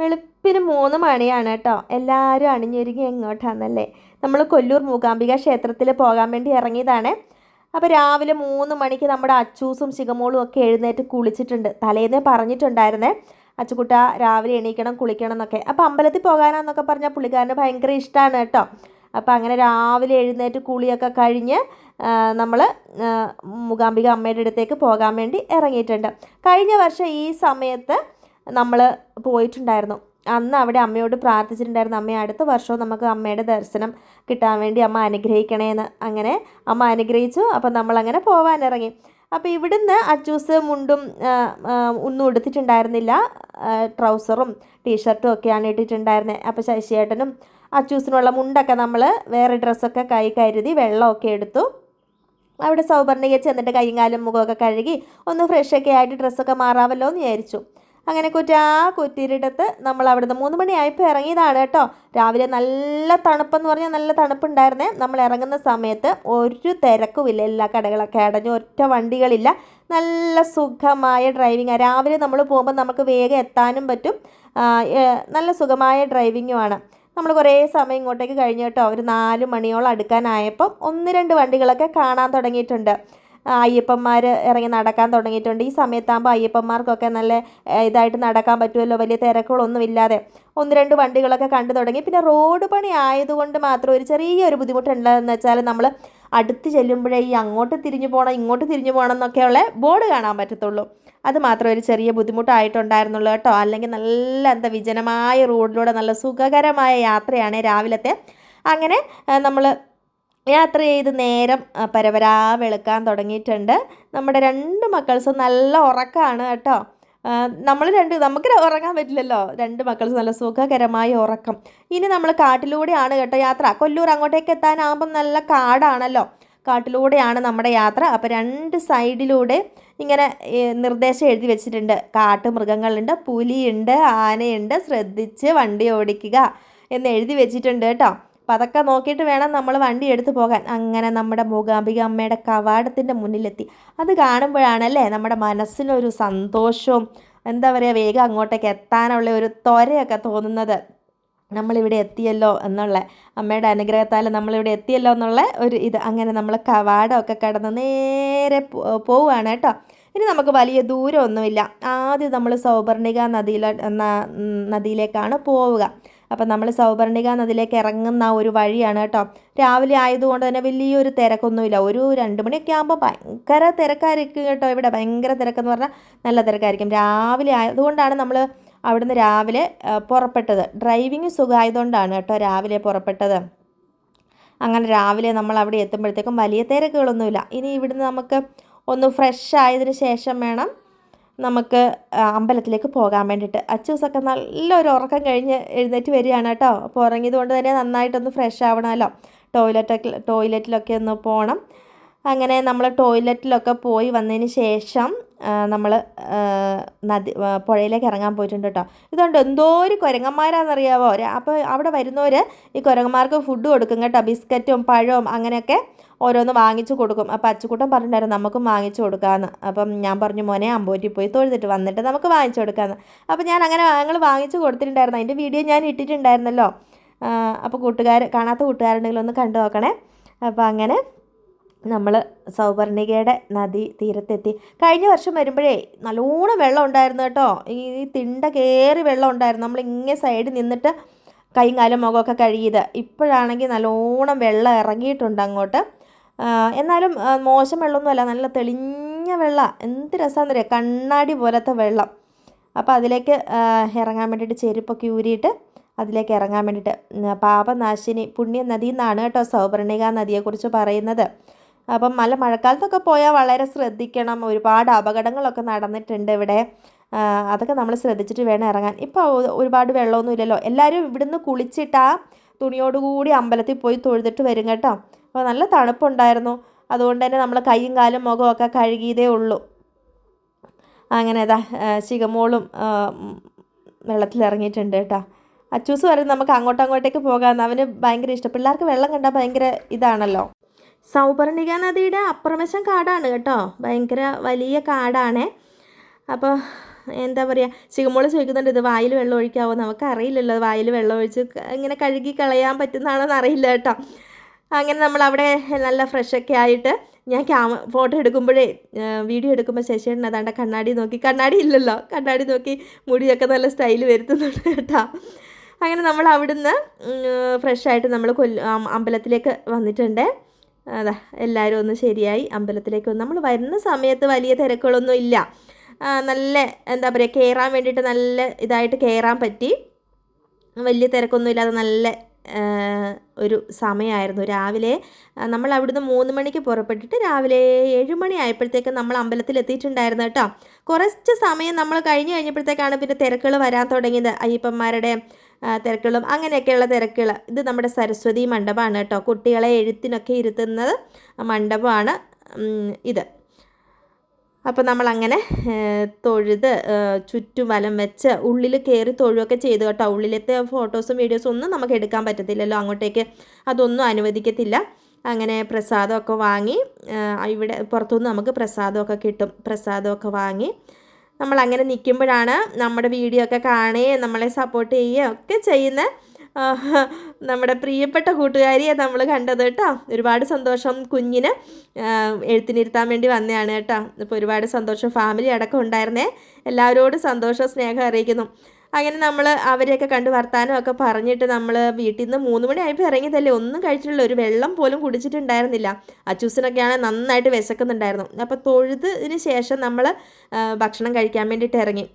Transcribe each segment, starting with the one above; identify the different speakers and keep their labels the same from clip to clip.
Speaker 1: വെളുപ്പിന് മൂന്ന് മണിയാണ് കേട്ടോ. എല്ലാവരും അണിഞ്ഞൊരുങ്ങി എങ്ങോട്ടാണെന്നല്ലേ നമ്മൾ കൊല്ലൂർ മൂകാംബിക ക്ഷേത്രത്തിൽ പോകാൻ വേണ്ടി ഇറങ്ങിയതാണ്. അപ്പോൾ രാവിലെ മൂന്ന് മണിക്ക് നമ്മുടെ അച്ചൂസും ശിഖമോളും ഒക്കെ എഴുന്നേറ്റ് കുളിച്ചിട്ടുണ്ട്. തലേന്നേ പറഞ്ഞിട്ടുണ്ടായിരുന്നേ അച്ചുകുട്ട രാവിലെ എണീക്കണം കുളിക്കണം എന്നൊക്കെ. അപ്പോൾ അമ്പലത്തിൽ പോകാനാന്നൊക്കെ പറഞ്ഞാൽ പുള്ളിക്കാരന് ഭയങ്കര ഇഷ്ടമാണ് കേട്ടോ. അപ്പോൾ അങ്ങനെ രാവിലെ എഴുന്നേറ്റ് കുളിയൊക്കെ കഴിഞ്ഞ് നമ്മൾ മൂകാംബിക അമ്മയുടെ അടുത്തേക്ക് പോകാൻ വേണ്ടി ഇറങ്ങിയിട്ടുണ്ട്. കഴിഞ്ഞ വർഷം ഈ സമയത്ത് നമ്മൾ പോയിട്ടുണ്ടായിരുന്നു. അന്ന് അവിടെ അമ്മയോട് പ്രാർത്ഥിച്ചിട്ടുണ്ടായിരുന്നു അമ്മ അടുത്ത വർഷവും നമുക്ക് അമ്മയുടെ ദർശനം കിട്ടാൻ വേണ്ടി അമ്മ അനുഗ്രഹിക്കണേന്ന് അങ്ങനെ അമ്മ അനുഗ്രഹിച്ചു അപ്പം നമ്മളങ്ങനെ പോവാനിറങ്ങി. അപ്പോൾ ഇവിടുന്ന് അച്ചൂസ് മുണ്ടും ഒന്നും എടുത്തിട്ടുണ്ടായിരുന്നില്ല ട്രൗസറും ടീഷർട്ടും ഒക്കെയാണ് ഇട്ടിട്ടുണ്ടായിരുന്നത് അപ്പോൾ ശശിയേട്ടനും അച്ചൂസിനുള്ള മുണ്ടൊക്കെ നമ്മൾ വേറെ ഡ്രസ്സൊക്കെ കൈ കരുതി വെള്ളമൊക്കെ എടുത്തു. അവിടെ സൗപർണിക ചെന്നിട്ട് കൈയും കാലും മുഖമൊക്കെ കഴുകി ഒന്ന് ഫ്രഷൊക്കെ ആയിട്ട് ഡ്രസ്സൊക്കെ മാറാമല്ലോ എന്ന് വിചാരിച്ചു. അങ്ങനെ കുറ്റാ കുറ്റിയിടത്ത് നമ്മൾ അവിടുന്ന് മൂന്ന് മണിയായപ്പോൾ ഇറങ്ങിയതാണ് കേട്ടോ. രാവിലെ നല്ല തണുപ്പെന്ന് പറഞ്ഞാൽ നല്ല തണുപ്പുണ്ടായിരുന്നേ. നമ്മൾ ഇറങ്ങുന്ന സമയത്ത് ഒരു തിരക്കുമില്ല. എല്ലാ കടകളൊക്കെ അടഞ്ഞു ഒറ്റ വണ്ടികളില്ല. നല്ല സുഖമായ ഡ്രൈവിംഗ് രാവിലെ നമ്മൾ പോകുമ്പോൾ നമുക്ക് വേഗം എത്താനും പറ്റും. നല്ല സുഖമായ ഡ്രൈവിങ്ങുമാണ് നമ്മൾ കുറേ സമയം ഇങ്ങോട്ടേക്ക് കഴിഞ്ഞ് കേട്ടോ. ഒരു നാല് മണിയോളം അടുക്കാനായപ്പം ഒന്ന് രണ്ട് വണ്ടികളൊക്കെ കാണാൻ തുടങ്ങിയിട്ടുണ്ട്. അയ്യപ്പന്മാർ ഇറങ്ങി നടക്കാൻ തുടങ്ങിയിട്ടുണ്ട്. ഈ സമയത്താകുമ്പോൾ അയ്യപ്പന്മാർക്കൊക്കെ നല്ല ഇതായിട്ട് നടക്കാൻ പറ്റുമല്ലോ വലിയ തിരക്കുകളൊന്നും ഇല്ലാതെ ഒന്ന് രണ്ട് വണ്ടികളൊക്കെ കണ്ടു തുടങ്ങി. പിന്നെ റോഡ് പണി ആയതുകൊണ്ട് മാത്രം ഒരു ചെറിയൊരു ബുദ്ധിമുട്ടുണ്ടെന്ന് വെച്ചാൽ നമ്മൾ അടുത്ത് ചെല്ലുമ്പോഴേ ഈ അങ്ങോട്ട് തിരിഞ്ഞു പോകണം ഇങ്ങോട്ട് തിരിഞ്ഞു പോകണം എന്നൊക്കെയുള്ള ബോർഡ് കാണാൻ പറ്റത്തുള്ളൂ. അത് മാത്രം ഒരു ചെറിയ ബുദ്ധിമുട്ടായിട്ടുണ്ടായിരുന്നുള്ളൂ കേട്ടോ. അല്ലെങ്കിൽ നല്ല എന്താ വിജനമായ റോഡിലൂടെ നല്ല സുഖകരമായ യാത്രയാണ് രാവിലത്തെ. അങ്ങനെ നമ്മൾ യാത്ര ചെയ്ത് നേരം പരവരാ വെളുക്കാൻ തുടങ്ങിയിട്ടുണ്ട്. നമ്മുടെ രണ്ട് മക്കൾസും നല്ല ഉറക്കമാണ് കേട്ടോ. നമ്മൾ രണ്ട് നമുക്ക് ഉറങ്ങാൻ പറ്റില്ലല്ലോ. രണ്ട് മക്കൾസ് നല്ല സുഖകരമായ ഉറക്കം. ഇനി നമ്മൾ കാട്ടിലൂടെയാണ് കേട്ടോ യാത്ര. കൊല്ലൂർ അങ്ങോട്ടേക്ക് എത്താനാകുമ്പം നല്ല കാടാണല്ലോ. കാട്ടിലൂടെയാണ് നമ്മുടെ യാത്ര. അപ്പോൾ രണ്ട് സൈഡിലൂടെ ഇങ്ങനെ നിർദ്ദേശം എഴുതി വെച്ചിട്ടുണ്ട്. കാട്ട് മൃഗങ്ങളുണ്ട് പുലിയുണ്ട് ആനയുണ്ട്. ശ്രദ്ധിച്ച് വണ്ടി ഓടിക്കുക എന്ന് എഴുതി വെച്ചിട്ടുണ്ട് കേട്ടോ. അപ്പം അതൊക്കെ നോക്കിയിട്ട് വേണം നമ്മൾ വണ്ടി എടുത്തു പോകാൻ. അങ്ങനെ നമ്മുടെ മൂകാംബിക അമ്മയുടെ കവാടത്തിന്റെ മുന്നിലെത്തി. അത് കാണുമ്പോഴാണല്ലേ നമ്മുടെ മനസ്സിനൊരു സന്തോഷവും എന്താ പറയുക വേഗം അങ്ങോട്ടേക്ക് എത്താനുള്ള ഒരു ത്വരയൊക്കെ തോന്നുന്നത്. നമ്മളിവിടെ എത്തിയല്ലോ എന്നുള്ള അമ്മയുടെ അനുഗ്രഹത്താൽ നമ്മളിവിടെ എത്തിയല്ലോ എന്നുള്ള ഒരു ഇത്. അങ്ങനെ നമ്മൾ കവാടമൊക്കെ കടന്ന് നേരെ പോവുകയാണ് കേട്ടോ. ഇനി നമുക്ക് വലിയ ദൂരമൊന്നുമില്ല. ആദ്യം നമ്മൾ സൗപർണിക നദിയിലെ നദിയിലേക്കാണ് പോവുക. അപ്പം നമ്മൾ സൗപർണിക നദിയിലേക്ക് ഇറങ്ങുന്ന ഒരു വഴിയാണ് കേട്ടോ. രാവിലെ ആയതുകൊണ്ട് തന്നെ വലിയൊരു തിരക്കൊന്നുമില്ല. ഒരു രണ്ട് മണിയൊക്കെ ആകുമ്പോൾ ഭയങ്കര തിരക്കായിരിക്കും കേട്ടോ ഇവിടെ. ഭയങ്കര തിരക്കെന്ന് പറഞ്ഞാൽ നല്ല തിരക്കായിരിക്കും. രാവിലെ ആയതുകൊണ്ടാണ് നമ്മൾ അവിടുന്ന് രാവിലെ പുറപ്പെട്ടത്. ഡ്രൈവിങ് സുഖമായതുകൊണ്ടാണ് കേട്ടോ രാവിലെ പുറപ്പെട്ടത്. അങ്ങനെ രാവിലെ നമ്മൾ അവിടെ എത്തുമ്പോഴത്തേക്കും വലിയ തിരക്കുകളൊന്നുമില്ല. ഇനി ഇവിടുന്ന് നമുക്ക് ഒന്ന് ഫ്രഷ് ആയതിന് ശേഷം വേണം നമുക്ക് അമ്പലത്തിലേക്ക് പോകാൻ വേണ്ടിയിട്ട്. അച്ചൂസൊക്കെ നല്ലൊരു ഉറക്കം കഴിഞ്ഞ് എഴുന്നേറ്റ് വരികയാണ് കേട്ടോ. അപ്പോൾ ഉറങ്ങിയത് കൊണ്ട് തന്നെ നന്നായിട്ടൊന്ന് ഫ്രഷ് ആവണമല്ലോ. ടോയ്ലറ്റൊക്കെ ടോയ്ലറ്റിലൊക്കെ ഒന്ന് പോകണം അങ്ങനെ നമ്മൾ ടോയ്ലറ്റിലൊക്കെ പോയി വന്നതിന് ശേഷം നമ്മൾ നദി പുഴയിലേക്ക് ഇറങ്ങാൻ പോയിട്ടുണ്ട് കേട്ടോ. ഇതുകൊണ്ട് എന്തോ ഒരു കുരങ്ങന്മാരാണെന്നറിയാവോ അപ്പോൾ അവിടെ വരുന്നവർ ഈ കുരങ്ങന്മാർക്ക് ഫുഡ് കൊടുക്കും കേട്ടോ. ബിസ്ക്കറ്റും പഴവും അങ്ങനെയൊക്കെ ഓരോന്ന് വാങ്ങിച്ചു കൊടുക്കും. അപ്പോൾ അച്ചുകൂട്ടം പറഞ്ഞിട്ടുണ്ടായിരുന്നു നമുക്കും വാങ്ങിച്ചു കൊടുക്കാമെന്ന് അപ്പം ഞാൻ പറഞ്ഞു മോനെ അമ്പോറ്റി പോയി തൊഴുതിട്ട് വന്നിട്ട് നമുക്ക് വാങ്ങിച്ചു കൊടുക്കാമെന്ന് അപ്പോൾ ഞാൻ അങ്ങനെ ഞങ്ങൾ വാങ്ങിച്ചു കൊടുത്തിട്ടുണ്ടായിരുന്നു. അതിന്റെ വീഡിയോ ഞാൻ ഇട്ടിട്ടുണ്ടായിരുന്നല്ലോ. അപ്പോൾ കൂട്ടുകാർ കാണാത്ത കൂട്ടുകാരുണ്ടെങ്കിൽ ഒന്ന് കണ്ടു നോക്കണേ. അപ്പോൾ അങ്ങനെ നമ്മൾ സൗപർണികയുടെ നദി തീരത്തെത്തി. കഴിഞ്ഞ വർഷം വരുമ്പോഴേ നല്ലോണം വെള്ളം ഉണ്ടായിരുന്നു കേട്ടോ. ഈ തിണ്ട കയറി വെള്ളം ഉണ്ടായിരുന്നു. നമ്മൾ ഇങ്ങനെ സൈഡിൽ നിന്നിട്ട് കൈയും മുഖമൊക്കെ കഴുകിയത്. ഇപ്പോഴാണെങ്കിൽ നല്ലോണം വെള്ളം ഇറങ്ങിയിട്ടുണ്ട് അങ്ങോട്ട്. എന്നാലും മോശം വെള്ളമൊന്നുമല്ല. നല്ല തെളിഞ്ഞ വെള്ളം. എന്ത് രസമാണെന്ന് അറിയാം കണ്ണാടി പോലത്തെ വെള്ളം. അപ്പോൾ അതിലേക്ക് ഇറങ്ങാൻ വേണ്ടിയിട്ട് ചെരുപ്പൊക്കെ ഊരിയിട്ട് അതിലേക്ക് ഇറങ്ങാൻ വേണ്ടിയിട്ട് പാപനാശിനി പുണ്യ നദി എന്നാണ് കേട്ടോ സൗപർണിക നദിയെക്കുറിച്ച് പറയുന്നത്. അപ്പം നല്ല മഴക്കാലത്തൊക്കെ പോയാൽ വളരെ ശ്രദ്ധിക്കണം. ഒരുപാട് അപകടങ്ങളൊക്കെ നടന്നിട്ടുണ്ട് ഇവിടെ. അതൊക്കെ നമ്മൾ ശ്രദ്ധിച്ചിട്ട് വേണം ഇറങ്ങാൻ. ഇപ്പോൾ ഒരുപാട് വെള്ളമൊന്നും ഇല്ലല്ലോ. എല്ലാവരും ഇവിടുന്ന് കുളിച്ചിട്ട് ആ തുണിയോടുകൂടി അമ്പലത്തിൽ പോയി തൊഴുതിട്ട് വരും കേട്ടോ. അപ്പോൾ നല്ല തണുപ്പുണ്ടായിരുന്നു. അതുകൊണ്ട് തന്നെ നമ്മൾ കൈയും കാലും മുഖമൊക്കെ കഴുകിയതേ ഉള്ളൂ. അങ്ങനെ ഇതാ ശിഖമോളും വെള്ളത്തിൽ ഇറങ്ങിയിട്ടുണ്ട് കേട്ടോ. അച്ചൂസ് പറയുന്നത് നമുക്ക് അങ്ങോട്ടും അങ്ങോട്ടേക്ക് പോകാമെന്ന്. അവന് ഭയങ്കര ഇഷ്ടം. പിള്ളേർക്ക് വെള്ളം കണ്ടാൽ ഭയങ്കര ഇതാണല്ലോ. സൗപർണിക നദിയുടെ അപ്പുറവശം കാടാണ് കേട്ടോ. ഭയങ്കര വലിയ കാടാണ്. അപ്പോൾ എന്താ പറയുക ചികമോൾ ചോദിക്കുന്നുണ്ട് ഇത് വായിൽ വെള്ളം ഒഴിക്കാവോ? നമുക്കറിയില്ലല്ലോ വായിൽ വെള്ളം ഒഴിച്ച് ഇങ്ങനെ കഴുകി കളയാൻ പറ്റുന്നതാണെന്ന് അറിയില്ല കേട്ടോ. അങ്ങനെ നമ്മൾ അവിടെ നല്ല ഫ്രഷൊക്കെ ആയിട്ട് ഞാൻ ക്യാമ ഫോട്ടോ എടുക്കുമ്പോഴേ വീഡിയോ എടുക്കുമ്പോൾ ശശിയേട്ടൻ അതാണ്ട് കണ്ണാടി നോക്കി കണ്ണാടി ഇല്ലല്ലോ കണ്ണാടി നോക്കി മുടിയൊക്കെ നല്ല സ്റ്റൈൽ വരുത്തുന്നുണ്ട് കേട്ടോ. അങ്ങനെ നമ്മൾ അവിടുന്ന് ഫ്രഷായിട്ട് നമ്മൾ കൊല്ല അമ്പലത്തിലേക്ക് വന്നിട്ടുണ്ട്. അതാ എല്ലാവരും ഒന്ന് ശരിയായി അമ്പലത്തിലേക്ക് വന്ന്. നമ്മൾ വരുന്ന സമയത്ത് വലിയ തിരക്കുകളൊന്നും ഇല്ല. നല്ല എന്താ പറയുക കയറാൻ വേണ്ടിയിട്ട് നല്ല ഇതായിട്ട് കയറാൻ പറ്റി. വലിയ തിരക്കൊന്നും ഇല്ലാതെ നല്ല ഒരു സമയമായിരുന്നു രാവിലെ. നമ്മൾ അവിടുന്ന് മൂന്ന് മണിക്ക് പുറപ്പെട്ടിട്ട് രാവിലെ ഏഴ് മണി ആയപ്പോഴത്തേക്ക് നമ്മൾ അമ്പലത്തിൽ എത്തിയിട്ടുണ്ടായിരുന്നു കേട്ടോ. കുറച്ച് സമയം നമ്മൾ കഴിഞ്ഞ് കഴിഞ്ഞപ്പോഴത്തേക്കാണ് പിന്നെ തിരക്കുകൾ വരാൻ തുടങ്ങിയത്. അയ്യപ്പന്മാരുടെ തിരക്കുകളും അങ്ങനെയൊക്കെയുള്ള തിരക്കുകൾ. ഇത് നമ്മുടെ സരസ്വതി മണ്ഡപമാണ് കേട്ടോ. കുട്ടികളെ എഴുത്തിനൊക്കെ ഇരുത്തുന്നത് മണ്ഡപമാണ് ഇത്. അപ്പോൾ നമ്മളങ്ങനെ തൊഴുത് ചുറ്റും വലം വെച്ച് ഉള്ളിൽ കയറി തൊഴുകയൊക്കെ ചെയ്തു കേട്ടോ. ഉള്ളിലത്തെ ഫോട്ടോസും വീഡിയോസും ഒന്നും നമുക്ക് എടുക്കാൻ പറ്റത്തില്ലല്ലോ. അങ്ങോട്ടേക്ക് അതൊന്നും അനുവദിക്കത്തില്ല. അങ്ങനെ പ്രസാദമൊക്കെ വാങ്ങി ഇവിടെ പുറത്തുനിന്ന് നമുക്ക് പ്രസാദമൊക്കെ കിട്ടും. പ്രസാദമൊക്കെ വാങ്ങി നമ്മൾ അങ്ങനെ നിൽക്കുമ്പോഴാണ് നമ്മുടെ വീഡിയോ ഒക്കെ കാണുകയും നമ്മളെ സപ്പോർട്ട് ചെയ്യുകയും ഒക്കെ ചെയ്യുന്ന നമ്മുടെ പ്രിയപ്പെട്ട കൂട്ടുകാരിയെ നമ്മൾ കണ്ടത് കേട്ടോ. ഒരുപാട് സന്തോഷം കുഞ്ഞിന് എഴുത്തിനിരുത്താൻ വേണ്ടി വന്നതാണ് കേട്ടോ. ഇപ്പോൾ ഒരുപാട് സന്തോഷം ഫാമിലി അടക്കം ഉണ്ടായിരുന്നേ. എല്ലാവരോടും സന്തോഷം സ്നേഹം അറിയിക്കുന്നു. അങ്ങനെ നമ്മൾ അവരെയൊക്കെ കണ്ട് വർത്താനം ഒക്കെ പറഞ്ഞിട്ട് നമ്മൾ വീട്ടിൽ നിന്ന് മൂന്ന് മണിയായപ്പോൾ ഇറങ്ങിയതല്ലേ? ഒന്നും കഴിച്ചിട്ടില്ല. ഒരു വെള്ളം പോലും കുടിച്ചിട്ടുണ്ടായിരുന്നില്ല. അച്ചൂസിനൊക്കെയാണ് നന്നായിട്ട് വിശക്കുന്നുണ്ടായിരുന്നു. അപ്പോൾ തൊഴുതിന് ശേഷം നമ്മൾ ഭക്ഷണം കഴിക്കാൻ വേണ്ടിയിട്ട് ഇറങ്ങി.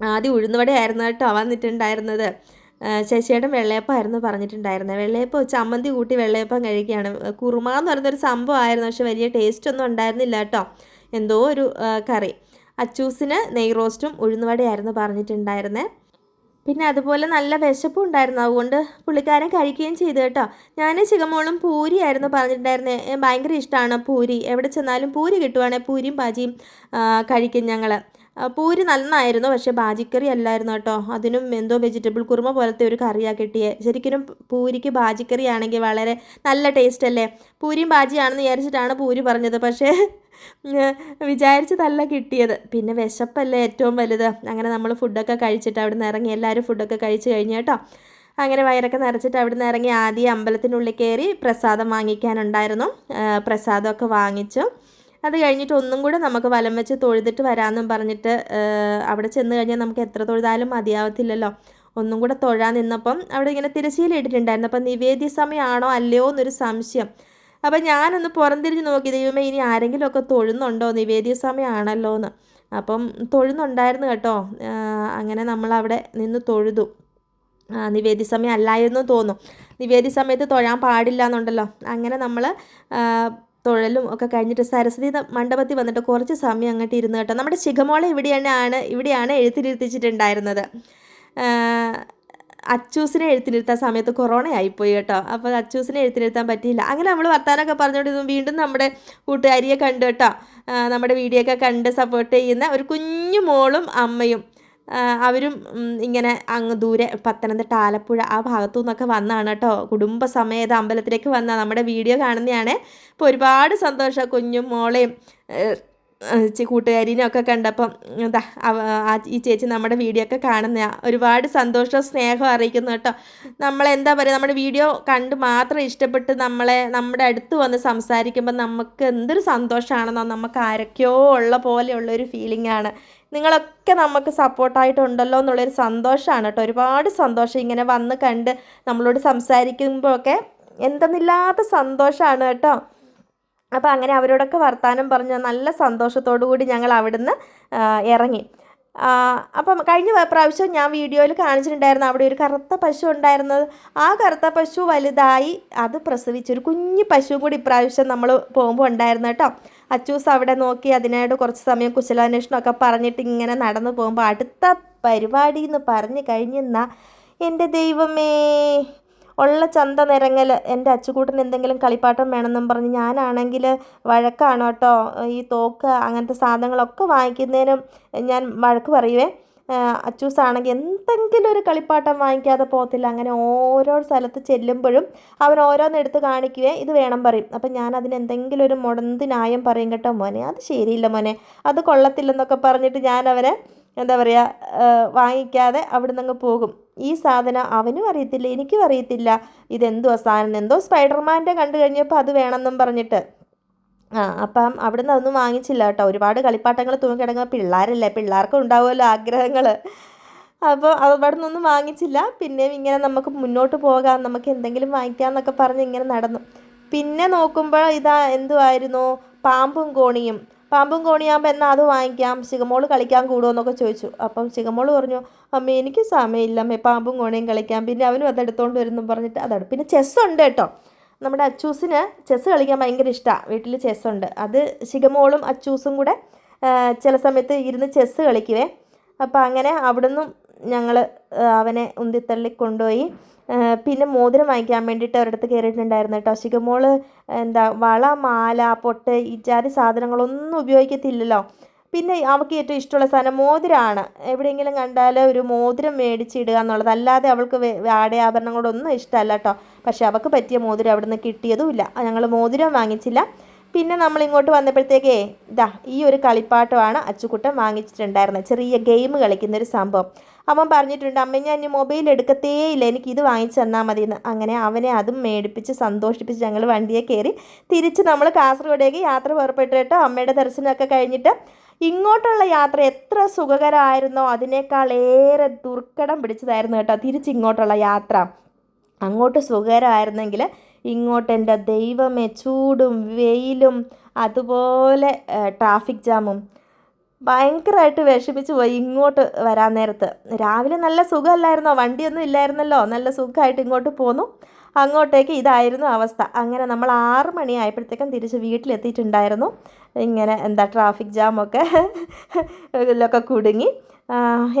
Speaker 1: ആദ്യം ഉഴുന്നുവടയായിരുന്നു കേട്ടോ വന്നിട്ടുണ്ടായിരുന്നത്. ആ, ശശിയേട്ടൻ വെള്ളയപ്പമായിരുന്നു പറഞ്ഞിട്ടുണ്ടായിരുന്നത്. വെള്ളയപ്പം ചമ്മന്തി കൂട്ടി വെള്ളയപ്പം കഴിക്കുകയാണ്. കുറുമ എന്ന് പറയുന്നൊരു സംഭവമായിരുന്നു. പക്ഷെ വലിയ ടേസ്റ്റ് ഒന്നും ഉണ്ടായിരുന്നില്ല കേട്ടോ. എന്തോ ഒരു കറി. അച്ചൂസിന് നെയ് റോസ്റ്റും ഉഴുന്നുവടയായിരുന്നു പറഞ്ഞിട്ടുണ്ടായിരുന്നത് പിന്നെ അതുപോലെ നല്ല വിശപ്പും ഉണ്ടായിരുന്നു. അതുകൊണ്ട് പുള്ളിക്കാരൻ കഴിക്കുകയും ചെയ്തു കേട്ടോ. ഞാൻ ചികമോളും പൂരിയായിരുന്നു പറഞ്ഞിട്ടുണ്ടായിരുന്നത് ഭയങ്കര ഇഷ്ടമാണ് പൂരി. എവിടെ ചെന്നാലും പൂരി കിട്ടുവാണെങ്കിൽ പൂരിയും ബാജിയും കഴിക്കും ഞങ്ങൾ പൂരി നന്നായിരുന്നു പക്ഷേ ബാജിക്കറി അല്ലായിരുന്നു കേട്ടോ. അതിനും എന്തോ വെജിറ്റബിൾ കുറുമ പോലത്തെ ഒരു കറിയാണ് കിട്ടിയത് ശരിക്കും പൂരിക്ക് ബാജിക്കറി ആണെങ്കിൽ വളരെ നല്ല ടേസ്റ്റ് അല്ലേ പൂരിയും ബാജിയാണെന്ന് വിചാരിച്ചിട്ടാണ് പൂരി പറഞ്ഞത്. പക്ഷേ വിചാരിച്ചതല്ല കിട്ടിയത്. പിന്നെ വിശപ്പല്ലേ ഏറ്റവും വലുത്. അങ്ങനെ നമ്മൾ ഫുഡൊക്കെ കഴിച്ചിട്ട് അവിടെ നിന്ന് ഇറങ്ങി എല്ലാവരും ഫുഡൊക്കെ കഴിച്ച് കഴിഞ്ഞു കേട്ടോ. അങ്ങനെ വയറൊക്കെ നിറച്ചിട്ട് അവിടെ നിന്ന് ഇറങ്ങി ആദ്യം അമ്പലത്തിനുള്ളിൽ കയറി പ്രസാദം വാങ്ങിക്കാനുണ്ടായിരുന്നു. പ്രസാദമൊക്കെ വാങ്ങിച്ചു. അത് കഴിഞ്ഞിട്ട് ഒന്നും കൂടെ നമുക്ക് വലം വെച്ച് തൊഴുതിട്ട് വരാമെന്നും പറഞ്ഞിട്ട് അവിടെ ചെന്ന് കഴിഞ്ഞാൽ നമുക്ക് എത്ര തൊഴുതാലും മതിയാവത്തില്ലല്ലോ. ഒന്നും കൂടെ തൊഴാൻ നിന്നപ്പം അവിടെ ഇങ്ങനെ തിരശ്ശീല ഇട്ടിട്ടുണ്ടായിരുന്നു. അപ്പം നിവേദ്യ സമയമാണോ അല്ലയോ എന്നൊരു സംശയം. അപ്പം ഞാനൊന്ന് പുറംതിരിഞ്ഞ് നോക്കി. ദൈവമേ ഇനി ആരെങ്കിലുമൊക്കെ തൊഴുന്നുണ്ടോ? നിവേദ്യ സമയമാണല്ലോ എന്ന് അപ്പം തൊഴുന്നുണ്ടായിരുന്നു കേട്ടോ. അങ്ങനെ നമ്മളവിടെ നിന്ന് തൊഴുതു. നിവേദി സമയം അല്ലായിരുന്നു തോന്നും. നിവേദ്യ സമയത്ത് തൊഴാൻ പാടില്ല എന്നുണ്ടല്ലോ അങ്ങനെ നമ്മൾ തൊഴലും ഒക്കെ കഴിഞ്ഞിട്ട് സരസ്വതി മണ്ഡപത്തിൽ വന്നിട്ട് കുറച്ച് സമയം അങ്ങോട്ട് ഇരുന്ന് കേട്ടോ. നമ്മുടെ ശിഖമോളെ ഇവിടെയാണ് ഇവിടെയാണ് എഴുത്തിരുത്തിച്ചിട്ടുണ്ടായിരുന്നത് അച്ചൂസിനെ എഴുത്തിനിരുത്താൻ സമയത്ത് കൊറോണ ആയിപ്പോയി കേട്ടോ. അപ്പോൾ അച്ചൂസിനെ എഴുത്തിനിരുത്താൻ പറ്റിയില്ല. അങ്ങനെ നമ്മൾ വർത്താനമൊക്കെ ഇതും വീണ്ടും നമ്മുടെ കൂട്ടുകാരിയെ കണ്ടു കേട്ടോ. നമ്മുടെ വീഡിയോ ഒക്കെ കണ്ട് സപ്പോർട്ട് ചെയ്യുന്ന ഒരു കുഞ്ഞു മോളും അമ്മയും. അവരും ഇങ്ങനെ അങ്ങ് ദൂരെ പത്തനംതിട്ട ആലപ്പുഴ ആ ഭാഗത്തു നിന്നൊക്കെ വന്നാണ് കേട്ടോ. കുടുംബസമേത അമ്പലത്തിലേക്ക് വന്ന നമ്മുടെ വീഡിയോ കാണുന്നതാണ്. ഇപ്പോൾ ഒരുപാട് സന്തോഷം കുഞ്ഞും മോളെയും. ഏഹ്, ഏഹ്, ചെ- കൂട്ടുകാരിനെ ഒക്കെ കണ്ടപ്പം എന്താ ഈ ചേച്ചി നമ്മുടെ വീഡിയോ ഒക്കെ കാണുന്ന ഒരുപാട് സന്തോഷവും സ്നേഹവും അറിയിക്കുന്നു കേട്ടോ. നമ്മളെന്താ പറയുക നമ്മുടെ വീഡിയോ കണ്ട് മാത്രം ഇഷ്ടപ്പെട്ട് നമ്മളെ നമ്മുടെ അടുത്ത് വന്ന് സംസാരിക്കുമ്പോൾ നമുക്ക് എന്തൊരു സന്തോഷമാണെന്നോ നമുക്ക് ആരൊക്കെയോ ഉള്ള പോലെയുള്ള ഒരു ഫീലിംഗ് ആണ് നിങ്ങളൊക്കെ നമുക്ക് സപ്പോർട്ടായിട്ടുണ്ടല്ലോ എന്നുള്ളൊരു സന്തോഷമാണ് കേട്ടോ. ഒരുപാട് സന്തോഷം ഇങ്ങനെ വന്ന് കണ്ട് നമ്മളോട് സംസാരിക്കുമ്പോഴൊക്കെ എന്തെന്നില്ലാത്ത സന്തോഷമാണ് കേട്ടോ. അപ്പോൾ അങ്ങനെ അവരോടൊക്കെ വർത്താനം പറഞ്ഞ് നല്ല സന്തോഷത്തോടു കൂടി ഞങ്ങൾ അവിടുന്ന് ഇറങ്ങി. അപ്പം കഴിഞ്ഞ പ്രാവശ്യം ഞാൻ വീഡിയോയിൽ കാണിച്ചിട്ടുണ്ടായിരുന്നു അവിടെ ഒരു കറുത്ത പശു ഉണ്ടായിരുന്നത്. ആ കറുത്ത പശു വലുതായി അത് പ്രസവിച്ചു ഒരു കുഞ്ഞു പശു കൂടി ഇപ്രാവശ്യം നമ്മൾ പോകുമ്പോൾ ഉണ്ടായിരുന്നു കേട്ടോ. അച്ചൂസ് അവിടെ നോക്കി അതിനോട് കുറച്ച് സമയം കുശലാന്വേഷണമൊക്കെ പറഞ്ഞിട്ട് ഇങ്ങനെ നടന്നു പോകുമ്പോൾ അടുത്ത പരിപാടി എന്ന് പറഞ്ഞു കഴിഞ്ഞെന്നാൽ എന്റെ ദൈവമേ! ഉള്ള ചന്ത നിരങ്ങൽ എന്റെ അച്ചുകൂട്ടന് എന്തെങ്കിലും കളിപ്പാട്ടം വേണമെന്നും പറഞ്ഞ് ഞാനാണെങ്കിൽ വഴക്കാണ് കേട്ടോ. ഈ തോക്ക് അങ്ങനത്തെ സാധനങ്ങളൊക്കെ വാങ്ങിക്കുന്നതിനും ഞാൻ വഴക്ക് പറയുവേ. അച്ചൂസാണെങ്കിൽ എന്തെങ്കിലും ഒരു കളിപ്പാട്ടം വാങ്ങിക്കാതെ പോകത്തില്ല. അങ്ങനെ ഓരോ സ്ഥലത്ത് ചെല്ലുമ്പോഴും അവൻ ഓരോന്ന് എടുത്ത് കാണിക്കുകയെ ഇത് വേണം പറയും. അപ്പം ഞാൻ അതിന് എന്തെങ്കിലും ഒരു മുടന്തി ന്യായം പറയും കേട്ടോ. മോനെ അത് ശരിയില്ല മോനെ. അത് കൊള്ളത്തില്ലെന്നൊക്കെ പറഞ്ഞിട്ട് ഞാൻ അവനെ എന്താ പറയുക വാങ്ങിക്കാതെ അവിടെ നിന്ന് പോകും. ഈ സാധനം അവനും അറിയത്തില്ല എനിക്കും അറിയത്തില്ല. ഇതെന്തോ സാധനം എന്തോ സ്പൈഡർമാന്റെ കണ്ടു കഴിഞ്ഞപ്പോൾ അത് വേണമെന്നും പറഞ്ഞിട്ട്. ആ അപ്പം അവിടെ നിന്ന് അതൊന്നും വാങ്ങിച്ചില്ല കേട്ടോ. ഒരുപാട് കളിപ്പാട്ടങ്ങൾ തൂങ്ങിക്കിടങ്ങുക പിള്ളേരല്ലേ പിള്ളേർക്കും ഉണ്ടാവുമല്ലോ ആഗ്രഹങ്ങൾ. അപ്പോൾ അവിടെ നിന്നൊന്നും വാങ്ങിച്ചില്ല. പിന്നെയും ഇങ്ങനെ നമുക്ക് മുന്നോട്ട് പോകാം നമുക്ക് എന്തെങ്കിലും വാങ്ങിക്കാമെന്നൊക്കെ പറഞ്ഞ് ഇങ്ങനെ നടന്നു. പിന്നെ നോക്കുമ്പോൾ ഇതാ എന്തുമായിരുന്നു പാമ്പും കോണിയും. പാമ്പും കോണിയാകുമ്പോൾ എന്നാൽ അത് വാങ്ങിക്കാം? ശിഖമോൾ കളിക്കാൻ കൂടുമോ എന്നൊക്കെ ചോദിച്ചു. അപ്പം ശിഖമോൾ പറഞ്ഞു അമ്മ എനിക്ക് സമയമില്ല. അമ്മേ പാമ്പും കോണയും കളിക്കാം. പിന്നെ അവനും അതെടുത്തോണ്ട് വരുന്നു പറഞ്ഞിട്ട് അതാണ്. പിന്നെ ചെസ് ഉണ്ട് കേട്ടോ. നമ്മുടെ അച്ചൂസിന് ചെസ് കളിക്കാൻ ഭയങ്കര ഇഷ്ടമാണ് വീട്ടിൽ ചെസ് ഉണ്ട്. അത് ശിഖമോളും അച്ചൂസും കൂടെ ചില സമയത്ത് ഇരുന്ന് ചെസ് കളിക്കുവേ. അപ്പോൾ അങ്ങനെ അവിടുന്ന് ഞങ്ങൾ അവനെ ഉന്തിത്തള്ളി കൊണ്ടുപോയി. പിന്നെ മോതിരം വാങ്ങിക്കാൻ വേണ്ടിയിട്ട് ഒരിടത്ത് കയറിയിട്ടുണ്ടായിരുന്നു കേട്ടോ. ശിഖമോൾ എന്താ വള മാല പൊട്ട് ഇത്യാദി സാധനങ്ങളൊന്നും ഉപയോഗിക്കത്തില്ലല്ലോ. പിന്നെ അവൾക്ക് ഏറ്റവും ഇഷ്ടമുള്ള സാധനം മോതിരമാണ് എവിടെയെങ്കിലും കണ്ടാൽ ഒരു മോതിരം മേടിച്ചിടുക എന്നുള്ളത്. അല്ലാതെ അവൾക്ക് ആടയാഭരണങ്ങളൊന്നും ഇഷ്ടമല്ല കേട്ടോ. പക്ഷേ അവൾക്ക് പറ്റിയ മോതിരം അവിടെ നിന്ന് കിട്ടിയതുമില്ല. ഞങ്ങൾ മോതിരം വാങ്ങിച്ചില്ല. പിന്നെ നമ്മൾ ഇങ്ങോട്ട് വന്നപ്പോഴത്തേക്കേ ഇതാ ഈ ഒരു കളിപ്പാട്ടമാണ് അച്ചുക്കുട്ടൻ വാങ്ങിച്ചിട്ടുണ്ടായിരുന്നത്. ചെറിയ ഗെയിം കളിക്കുന്ന ഒരു സംഭവം. അവൻ പറഞ്ഞിട്ടുണ്ട് അമ്മ ഞാൻ ഇനി മൊബൈൽ എടുക്കത്തേ ഇല്ല. എനിക്ക് ഇത് വാങ്ങിച്ചു തന്നാൽ മതി എന്ന് അങ്ങനെ അവനെ അതും മേടിപ്പിച്ച് സന്തോഷിപ്പിച്ച് ഞങ്ങൾ വണ്ടിയെ കയറി തിരിച്ച് നമ്മൾ കാസർഗോഡേക്ക് യാത്ര പുറപ്പെട്ടു അമ്മയുടെ ദർശനമൊക്കെ കഴിഞ്ഞിട്ട് ഇങ്ങോട്ടുള്ള യാത്ര എത്ര സുഖകരമായിരുന്നോ അതിനേക്കാൾ ഏറെ ദുർഘടം പിടിച്ചതായിരുന്നു കേട്ടോ തിരിച്ചിങ്ങോട്ടുള്ള യാത്ര. അങ്ങോട്ട് സുഖകരമായിരുന്നെങ്കിൽ ഇങ്ങോട്ട് എന്റെ ദൈവമേ ചൂടും വെയിലും അതുപോലെ ട്രാഫിക് ജാമും ഭയങ്കരമായിട്ട് വിഷമിച്ച് പോയി ഇങ്ങോട്ട് വരാൻ നേരത്ത്. രാവിലെ നല്ല സുഖമല്ലായിരുന്നോ? വണ്ടിയൊന്നും ഇല്ലായിരുന്നല്ലോ? നല്ല സുഖമായിട്ട് ഇങ്ങോട്ട് പോന്നു. അങ്ങോട്ടേക്ക് ഇതായിരുന്നു അവസ്ഥ. അങ്ങനെ നമ്മൾ ആറ് മണിയായപ്പോഴത്തേക്കും തിരിച്ച് വീട്ടിലെത്തിയിട്ടുണ്ടായിരുന്നു. ഇങ്ങനെ എന്താ ട്രാഫിക് ജാമൊക്കെ ഇതിലൊക്കെ കുടുങ്ങി.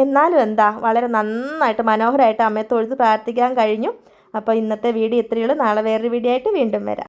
Speaker 1: എന്നാലും എന്താ വളരെ നന്നായിട്ട് മനോഹരമായിട്ട് അമ്മയെ തൊഴുത് പ്രാർത്ഥിക്കാൻ കഴിഞ്ഞു. അപ്പോൾ ഇന്നത്തെ വീഡിയോ ഇത്രയുള്ളൂ നാളെ വേറൊരു വീഡിയോ ആയിട്ട് വീണ്ടും വരാം.